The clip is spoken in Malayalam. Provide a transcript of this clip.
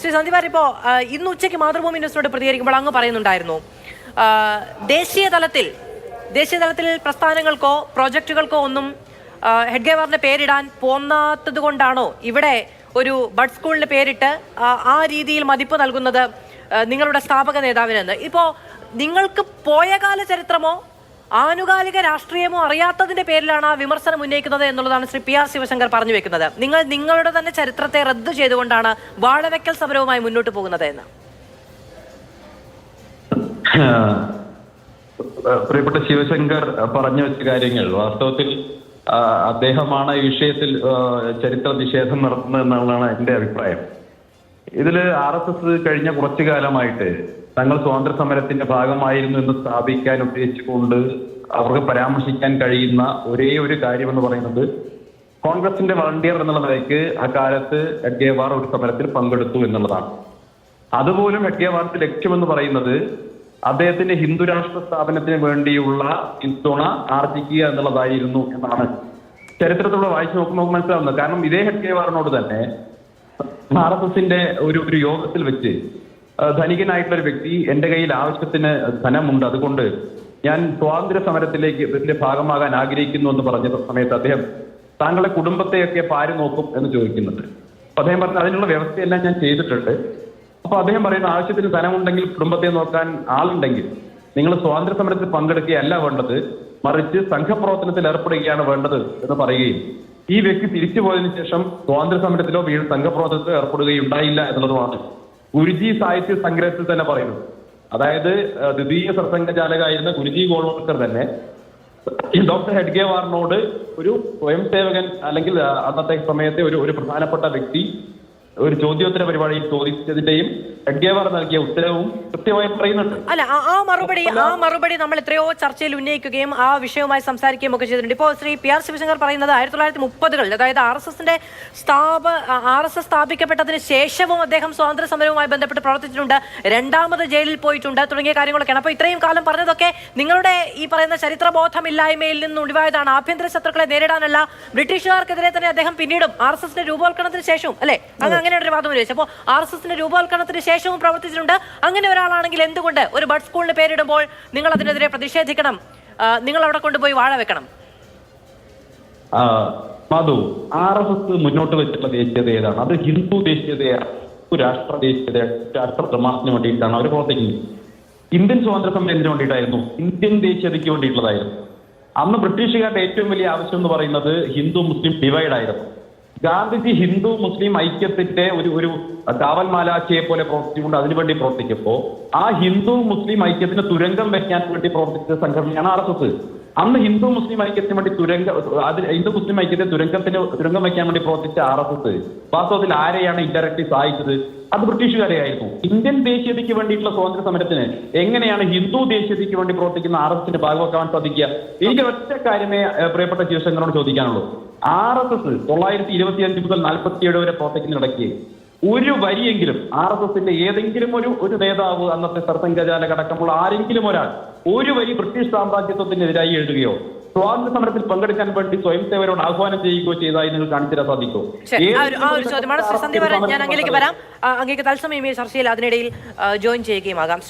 ശ്രീ സന്ദീപാർ ഇപ്പോ ഇന്ന് ഉച്ചയ്ക്ക് മാതൃഭൂമി ന്യൂസിനോട് പ്രതികരിക്കുമ്പോൾ അങ്ങ് പറയുന്നുണ്ടായിരുന്നു ദേശീയ തലത്തിൽ ദേശീയ തലത്തിൽ പ്രസ്ഥാനങ്ങൾക്കോ പ്രോജക്റ്റുകൾക്കോ ഒന്നും ഹെഡ് ഹെഡ്ഗേവാറിന്റെ പേരിടാൻ പോന്നാത്തത് കൊണ്ടാണോ ഇവിടെ ഒരു ബഡ് സ്കൂളിന് പേരിട്ട് ആ രീതിയിൽ മതിപ്പ് നൽകുന്നത് നിങ്ങളുടെ സ്ഥാപക നേതാവിനെന്ന്? ഇപ്പോ നിങ്ങൾക്ക് പോയകാല ചരിത്രമോ ആനുകാലിക രാഷ്ട്രീയമോ അറിയാത്തതിന്റെ പേരിലാണ് ആ വിമർശനം ഉന്നയിക്കുന്നത് എന്നുള്ളതാണ് ശ്രീ പി ആർ ശിവശങ്കർ പറഞ്ഞു വെക്കുന്നത്. നിങ്ങൾ നിങ്ങളുടെ തന്നെ ചരിത്രത്തെ റദ്ദു ചെയ്തുകൊണ്ടാണ് വാഴവെക്കൽ സമരവുമായി മുന്നോട്ട് പോകുന്നത് എന്ന്. പ്രിയപ്പെട്ട ശിവശങ്കർ പറഞ്ഞു വെച്ച കാര്യങ്ങൾ വാസ്തവത്തിൽ അദ്ദേഹമാണ് ഈ വിഷയത്തിൽ ചരിത്ര നിഷേധം നടത്തുന്നത് എന്നുള്ളതാണ് എന്റെ അഭിപ്രായം. ഇതിൽ ആർ എസ് എസ് കഴിഞ്ഞ കുറച്ചു കാലമായിട്ട് തങ്ങൾ സ്വാതന്ത്ര്യ സമരത്തിന്റെ ഭാഗമായിരുന്നു എന്ന് സ്ഥാപിക്കാൻ ഉദ്ദേശിച്ചുകൊണ്ട് അവർക്ക് പരാമർശിക്കാൻ കഴിയുന്ന ഒരേ ഒരു കാര്യം എന്ന് പറയുന്നത് കോൺഗ്രസിന്റെ വളണ്ടിയർ എന്നുള്ള നിലയ്ക്ക് അക്കാലത്ത് എഡ്ഗേവാർ ഒരു സമരത്തിൽ പങ്കെടുത്തു എന്നുള്ളതാണ്. അതുപോലും എഡ്ഗേവാറിന്റെ ലക്ഷ്യമെന്ന് പറയുന്നത് അദ്ദേഹത്തിന്റെ ഹിന്ദു രാഷ്ട്ര സ്ഥാപനത്തിന് വേണ്ടിയുള്ള പിന്തുണ ആർജിക്കുക എന്നുള്ളതായിരുന്നു എന്നാണ്. ചരിത്രത്തിലൂടെ വായിച്ചു നോക്കുമ്പോൾ മനസ്സിലാവുന്നത്. കാരണം ഇതേ ഹെഡ്ഗേവാറിനോട് തന്നെ ആർ എസ് എസിന്റെ ഒരു ഒരു യോഗത്തിൽ വെച്ച് ധനികനായിട്ടുള്ള ഒരു വ്യക്തി എന്റെ കയ്യിൽ ആവശ്യത്തിന് ധനമുണ്ട്. അതുകൊണ്ട് ഞാൻ സ്വാതന്ത്ര്യ സമരത്തിലേക്ക് ഇതിന്റെ ഭാഗമാകാൻ ആഗ്രഹിക്കുന്നു എന്ന് പറഞ്ഞ സമയത്ത് അദ്ദേഹം താങ്കളുടെ കുടുംബത്തെയൊക്കെ പാരി നോക്കും എന്ന് ചോദിക്കുന്നുണ്ട്. അപ്പൊ അദ്ദേഹം പറഞ്ഞു അതിനുള്ള വ്യവസ്ഥയെല്ലാം ഞാൻ ചെയ്തിട്ടുണ്ട്. അപ്പൊ അദ്ദേഹം പറയുന്ന ആവശ്യത്തിന് ധനമുണ്ടെങ്കിൽ കുടുംബത്തെ നോക്കാൻ ആളുണ്ടെങ്കിൽ നിങ്ങൾ സ്വാതന്ത്ര്യ സമരത്തിൽ പങ്കെടുക്കുകയല്ല വേണ്ടത് മറിച്ച് സംഘപ്രവർത്തനത്തിൽ ഏർപ്പെടുകയാണ് വേണ്ടത് എന്ന് പറയുകയും ഈ വ്യക്തി തിരിച്ചു പോയതിനു ശേഷം സ്വാതന്ത്ര്യ സമരത്തിലോ സംഘപ്രവർത്തനത്തിലോ ഏർപ്പെടുകയുണ്ടായില്ല എന്നുള്ളതുമാണ്. ഗുരുജി സാഹിത്യ സംഗ്രഹത്തിൽ തന്നെ പറയുന്നത് അതായത് ദ്വിതീയ സർസംഘചാലകായിരുന്ന ഗുരുജി ഗോൾവർക്കർ തന്നെ ഡോക്ടർ ഹെഡ്ഗേവാറിനോട് ഒരു സ്വയം സേവകൻ അല്ലെങ്കിൽ അന്നത്തെ സമയത്തെ ഒരു ഒരു പ്രധാനപ്പെട്ട വ്യക്തി ഒരു ചോദ്യോത്തര പരിപാടിയിൽ ചോദിച്ചതിന്റെയും ഹെഡ്ഗേവാർ നൽകിയ ഉത്തരവും കൃത്യമായി പറയുന്നുണ്ട്. അല്ല ആ- മറുപടി ആ മറുപടി നമ്മൾ എത്രയോ ചർച്ചയിൽ ഉന്നയിക്കുകയും ആ വിഷയവുമായി സംസാരിക്കുകയും ഒക്കെ ചെയ്തിട്ടുണ്ട്. ഇപ്പോൾ ശ്രീ പി ആർ ശിവശങ്കർ പറയുന്നത് ആയിരത്തി തൊള്ളായിരത്തി മുപ്പതുകളിൽ അതായത് ആർ എസ് എസിന്റെ സ്ഥാപ ആർ എസ് എസ് സ്ഥാപിക്കപ്പെട്ടതിന് ശേഷവും അദ്ദേഹം സ്വാതന്ത്ര്യ സമരവുമായി ബന്ധപ്പെട്ട് പ്രവർത്തിച്ചിട്ടുണ്ട്. രണ്ടാമത് ജയിലിൽ പോയിട്ടുണ്ട് തുടങ്ങിയ കാര്യങ്ങളൊക്കെയാണ്. അപ്പോൾ ഇത്രയും കാലം പറഞ്ഞതൊക്കെ നിങ്ങളുടെ ഈ പറയുന്ന ചരിത്രബോധമില്ലായ്മയിൽ നിന്ന് ഒഴിവായതാണ്. ആഭ്യന്തര ശത്രുക്കളെ നേരിടാനല്ല ബ്രിട്ടീഷുകാർക്കെതിരെ തന്നെ അദ്ദേഹം പിന്നീടും ആർ എസ് എസിന്റെ രൂപവൽക്കരണത്തിന് ശേഷവും അല്ലെ? അങ്ങ് അങ്ങനെ ഒരു വാദം ഉന്നയിച്ചു. അപ്പോൾ ആർ എസ് എസിന്റെ രൂപവൽക്കരണത്തിന് ശേഷവും പ്രവർത്തിച്ചിട്ടുണ്ട്. അങ്ങനെ ഒരാളാണെങ്കിൽ എന്തുകൊണ്ട് ഒരു ബഡ് സ്കൂളിന് പേരിടുമ്പോൾ നിങ്ങൾ അതിനെതിരെ പ്രതിഷേധിക്കണം? നിങ്ങൾ അവിടെ കൊണ്ടുപോയി വാഴ വെക്കണം. മധു ആർ എസ് എസ് മുന്നോട്ട് വെച്ചിട്ടുള്ള ദേശീയത ഏതാണ്? അത് ഹിന്ദു ദേശീയതയാണ് രാഷ്ട്ര ദേശീയത രാഷ്ട്ര പ്രമാണത്തിന് വേണ്ടിയിട്ടാണ്? അവർ പ്രവർത്തിക്കുന്നത്. ഇന്ത്യൻ സ്വാതന്ത്ര്യ സമരത്തിന് വേണ്ടിയിട്ടായിരുന്നു. ഇന്ത്യൻ ദേശീയതയ്ക്ക് വേണ്ടിയിട്ടുള്ളതായിരുന്നു. അന്ന് ബ്രിട്ടീഷുകാരുടെ ഏറ്റവും വലിയ ആവശ്യം എന്ന് പറയുന്നത് ഹിന്ദു മുസ്ലിം ഡിവൈഡ് ആയിരുന്നു ഗാന്ധിജി ഹിന്ദു മുസ്ലിം ഐക്യത്തിന്റെ ഒരു ഒരു കാവൽ മാലാഖയെ പോലെ പ്രവർത്തിച്ചുകൊണ്ട് അതിനുവേണ്ടി പ്രവർത്തിക്കുമ്പോൾ ആ ഹിന്ദു മുസ്ലിം ഐക്യത്തിന് തുരങ്കം വെക്കാൻ വേണ്ടി പ്രവർത്തിച്ച സംഘടനയാണ് ആർ എസ് എസ്. അന്ന് ഹിന്ദു മുസ്ലിം ഐക്യത്തിന് വേണ്ടി തുരങ്ക അതിൽ ഹിന്ദു മുസ്ലിം ഐക്യത്തെ തുരങ്കത്തിന് തുരങ്കം വെക്കാൻ വേണ്ടി പ്രവർത്തിച്ച ആർ എസ് എസ്. വാസ്തവത്തിൽ ആരെയാണ് ഇൻഡയറക്ട്ലി സഹായിച്ചത്? അത് ബ്രിട്ടീഷുകാരെ ആയിരുന്നു ഇന്ത്യൻ ദേശീയതയ്ക്ക് വേണ്ടിയിട്ടുള്ള സ്വാതന്ത്ര്യ സമരത്തിന് എങ്ങനെയാണ് ഹിന്ദു ദേശീയതയ്ക്ക് വേണ്ടി പ്രവർത്തിക്കുന്ന ആർ എസ് ഭാഗമാക്കാൻ സാധിക്കുക? എനിക്ക് ഒറ്റ കാര്യമേ പ്രിയപ്പെട്ട ജീവശങ്കറോട് ചോദിക്കാനുള്ളൂ. ആർ എസ് എസ് തൊള്ളായിരത്തി ഇരുപത്തി അഞ്ച് മുതൽ നാൽപ്പത്തി ഏഴ് വരെ പ്രവർത്തിക്കുന്നിടയ്ക്ക് ഒരു വരിയെങ്കിലും ആർ എസ് എസിന്റെ ഏതെങ്കിലും ഒരു ഒരു നേതാവ് അന്നത്തെ സർസംഘചാലകടക്കമുള്ള ആരെങ്കിലും ഒരാൾ ഒരു വരി ബ്രിട്ടീഷ് സാമ്രാജ്യത്വത്തിനെതിരായി എഴുതുകയോ സ്വാതന്ത്ര്യ സമരത്തിൽ പങ്കെടുക്കാൻ വേണ്ടി സ്വയം സേവരോട് ആഹ്വാനം ചെയ്യുകയോ ചെയ്തായി നിങ്ങൾ കാണിച്ചു ശ്രീ ഞാൻ അങ്ങേലേക്ക് വരാം. അങ്ങേക്ക് തത്സമയം ഈ ചർച്ചയിൽ അതിനിടയിൽ ജോയിൻ ചെയ്യുകയും ആകാം